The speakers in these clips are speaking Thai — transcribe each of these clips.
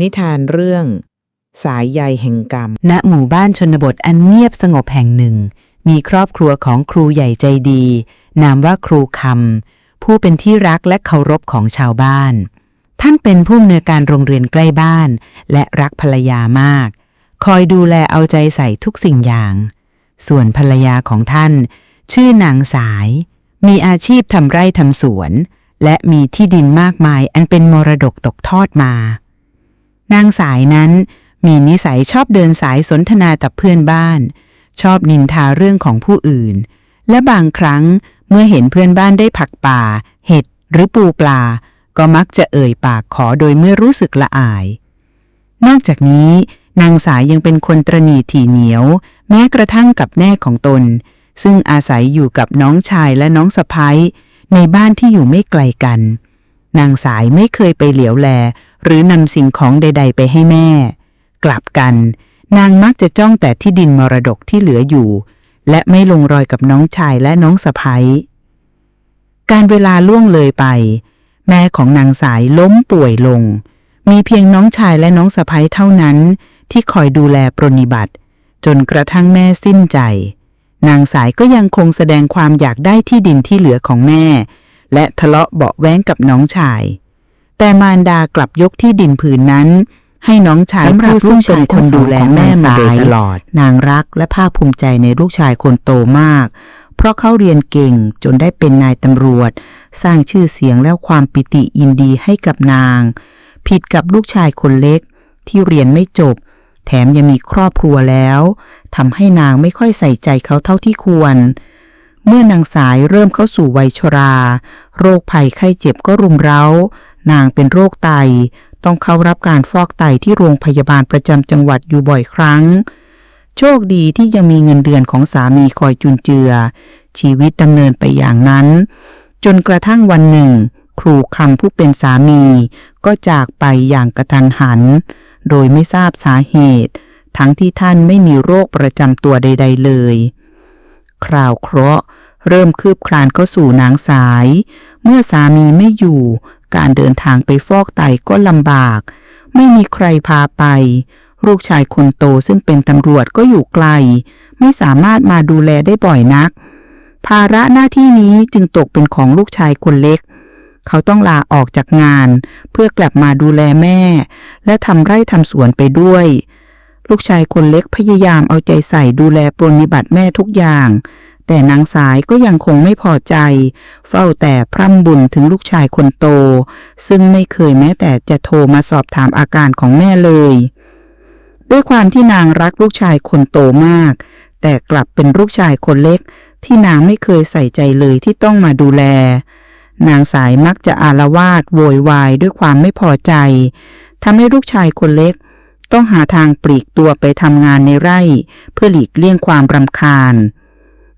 นิทานเรื่อง สายใยแห่งกรรม ณหมู่บ้านชนบทอันเงียบสงบแห่งหนึ่ง มีครอบครัวของครูใหญ่ใจดี นามว่าครูคำผู้เป็นที่รักและเคารพของชาวบ้าน ท่านเป็นผู้อำนวยการโรงเรียนใกล้บ้าน และรักภรรยามาก คอยดูแลเอาใจใส่ทุกสิ่งอย่าง ส่วนภรรยาของท่าน ชื่อนางสาย มีอาชีพทำไร่ทำสวน และมีที่ดินมากมายอันเป็นมรดกตกทอดมา นางสายนั้นมีนิสัยชอบเดินสายสนทนากับเพื่อนบ้าน ชอบนินทาเรื่องของผู้อื่น และบางครั้งเมื่อเห็นเพื่อนบ้านได้ผักป่า เห็ดหรือปูปลา ก็มักจะเอ่ยปากขอโดยไม่รู้สึกละอาย นอกจากนี้ นางสายยังเป็นคนตรณีถี่เหนียว แม้กระทั่งกับแม่ของตน ซึ่งอาศัยอยู่กับน้องชายและน้องสะพ้ยในบ้านที่อยู่ไม่ไกลกัน นางสายไม่เคยไปเหลียวแล หรือนำสิ่งของใด ๆ ไปให้แม่ กลับกัน นางมักจะจ้องแต่ที่ดินมรดกที่เหลืออยู่ และไม่ลงรอยกับน้องชายและน้องสะพ้ยการเวลาล่วงเลยไป แม่ของนางสายล้มป่วยลง มีเพียงน้องชายและน้องสะพ้ยเท่านั้น ที่คอยดูแลปรนนิบัติ จนกระทั่งแม่สิ้นใจ นางสายก็ยังคงแสดงความอยากได้ที่ดินที่เหลือของแม่ และทะเลาะเบาแว้งกับน้องชาย แต่มารดากลับยกที่ดินผืนนั้น ให้น้องชายสำหรับผู้ซึ่งเป็นลูกชายคนทั้งสองดูแลแม่มาโดยของนางสายตลอด นางรักและภาคภูมิใจในลูกชายคนโตมาก เพราะเขาเรียนเก่งจนได้เป็นนายตำรวจ สร้างชื่อเสียงและความปิติยินดีให้กับนาง ผิดกับลูกชายคนเล็ก ที่เรียนไม่จบ แถมยังมีครอบครัวแล้วทำให้นางไม่ค่อยใส่ใจเขาเท่าที่ควรเมื่อนางสายเริ่มเข้าสู่วัยชรา โรคภัยไข้เจ็บก็รุมเร้า นางเป็นโรคไต ต้องเข้ารับการฟอกไตที่โรงพยาบาลประจำจังหวัดอยู่บ่อยครั้ง โชคดีที่ยังมีเงินเดือนของสามีคอยจุนเจือ ชีวิตดำเนินไปอย่างนั้น จนกระทั่งวันหนึ่ง ครูคำผู้เป็นสามี ก็จากไปอย่างกระทันหัน โดยไม่ทราบสาเหตุ ทั้งที่ท่านไม่มีโรคประจำตัวใด ๆ เลย คราวเคราะห์เริ่มคืบคลานเข้าสู่นางสาย เมื่อสามีไม่อยู่ การเดินทางไปฟอกไตก็ลำบาก ไม่มีใครพาไป ลูกชายคนโตซึ่งเป็นตำรวจก็อยู่ไกล ไม่สามารถมาดูแลได้บ่อยนัก ภาระหน้าที่นี้จึงตกเป็นของลูกชายคนเล็ก เขาต้องลาออกจากงาน เพื่อกลับมาดูแลแม่ และทำไร่ทำสวนไปด้วย ลูกชายคนเล็กพยายามเอาใจใส่ดูแลปรนนิบัติแม่ทุกอย่าง แต่นางสายก็ยังคงไม่พอใจ เฝ้าแต่พร่ำบุญถึงลูกชายคนโต ซึ่งไม่เคยแม้แต่จะโทรมาสอบถามอาการของแม่เลย ด้วยความที่นางรักลูกชายคนโตมาก แต่กลับเป็นลูกชายคนเล็ก ที่นางไม่เคยใส่ใจเลยที่ต้องมาดูแล นางสายมักจะอารวาสโวยวายด้วยความไม่พอใจทำให้ลูกชายคนเล็ก ต้องหาทางปลีกตัวไปทำงานในไร่ เพื่อหลีกเลี่ยงความรำคาญ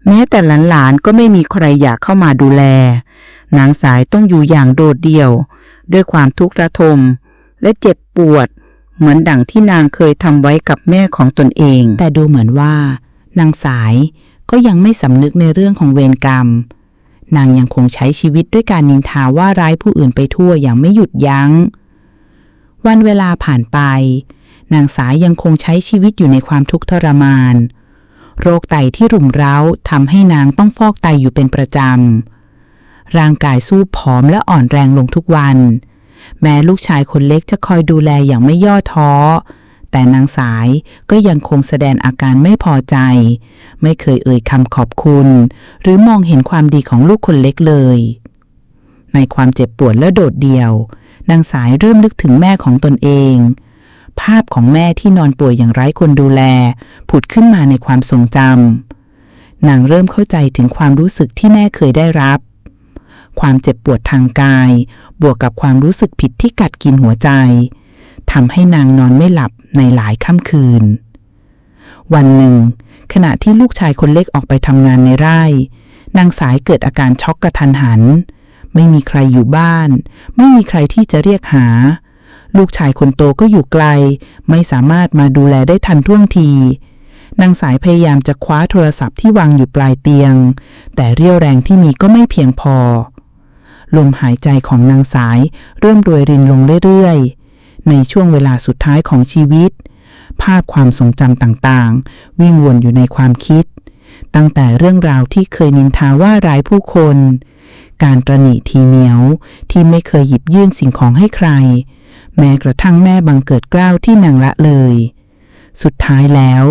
แม้แต่หลานๆก็ไม่มีใครอยากเข้ามาดูแล นางสายต้องอยู่อย่างโดดเดี่ยว ด้วยความทุกข์ระทม และเจ็บปวด เหมือนดั่งที่นางเคยทำไว้กับแม่ของตนเอง แต่ดูเหมือนว่า นางสายก็ยังไม่สำนึกในเรื่องของเวรกรรม นางยังคงใช้ชีวิตด้วยการนินทาว่าร้ายผู้อื่นไปทั่วอย่างไม่หยุดยัง้ง วันเวลาผ่านไป นางสายยังคงใช้ชีวิตอยู่ในความทุกข์ทรมาน โรคไตที่รุมเร้าทำให้นางต้องฟอกไตอยู่เป็นประจำ ร่างกายสู้ผอมและอ่อนแรงลงทุกวัน แม้ลูกชายคนเล็กจะคอยดูแลอย่างไม่ย่อท้อ แต่นางสายก็ยังคงแสดงอาการไม่พอใจ ไม่เคยเอ่ยคำขอบคุณ หรือมองเห็นความดีของลูกคนเล็กเลย ในความเจ็บปวดและโดดเดี่ยว นางสายเริ่มนึกถึงแม่ของตนเอง ภาพของแม่ที่นอนป่วยอย่างไร้คนดูแล ผุดขึ้นมาในความทรงจำนางเริ่มเข้าใจถึงความรู้สึกที่แม่เคยได้รับ ความเจ็บปวดทางกาย บวกกับความรู้สึกผิดที่กัดกินหัวใจทำให้นางนอนไม่หลับในหลายค่ำคืน วันหนึ่ง ขณะที่ลูกชายคนเล็กออกไปทำงานในไร่ นางสายเกิดอาการช็อกกระทันหัน ไม่มีใครอยู่บ้าน ไม่มีใครที่จะเรียกหา ลูกชายคนโตก็อยู่ไกล ไม่สามารถมาดูแลได้ทันท่วงทีนางสายพยายามจะคว้าโทรศัพท์ที่วางอยู่ปลายเตียง แต่เรี่ยวแรงที่มีก็ไม่เพียงพอ ลมหายใจของนางสายเริ่มรวยรินลงเรื่อยๆ ในช่วงเวลาสุดท้ายของชีวิต ภาพความทรงจำต่างๆ วิ่งวนอยู่ในความคิด ตั้งแต่เรื่องราวที่เคยนินทาว่าร้ายผู้คน การตรณีทีเหนียวที่ไม่เคยหยิบยื่นสิ่งของให้ใคร แม้กระทั่งแม่บังเกิดเกล้าวที่นางละเลย สุดท้ายแล้ว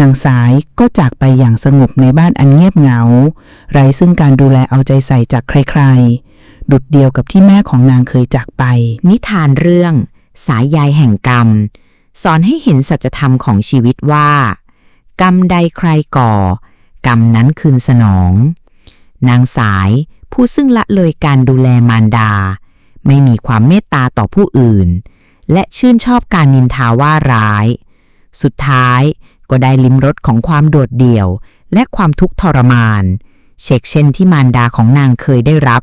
นางสายก็จากไปอย่างสงบในบ้านอันเงียบเหงา ไร้ซึ่งการดูแลเอาใจใส่จากใครๆ ดุดเดียวกับที่แม่ของนางเคยจากไป นิทานเรื่อง สายใยแห่งกรรม สอนให้เห็นสัจธรรมของชีวิตว่า กรรมใดใครก่อ กรรมนั้นคืนสนอง นางสายผู้ซึ่งละเลยการดูแลมารดา ไม่มีความเมตตาต่อผู้อื่น และชื่นชอบการนินทาว่าร้าย สุดท้ายก็ได้ลิ้มรสของความโดดเดี่ยว และความทุกข์ทรมาน เชกเช่นที่มารดาของนางเคยได้รับ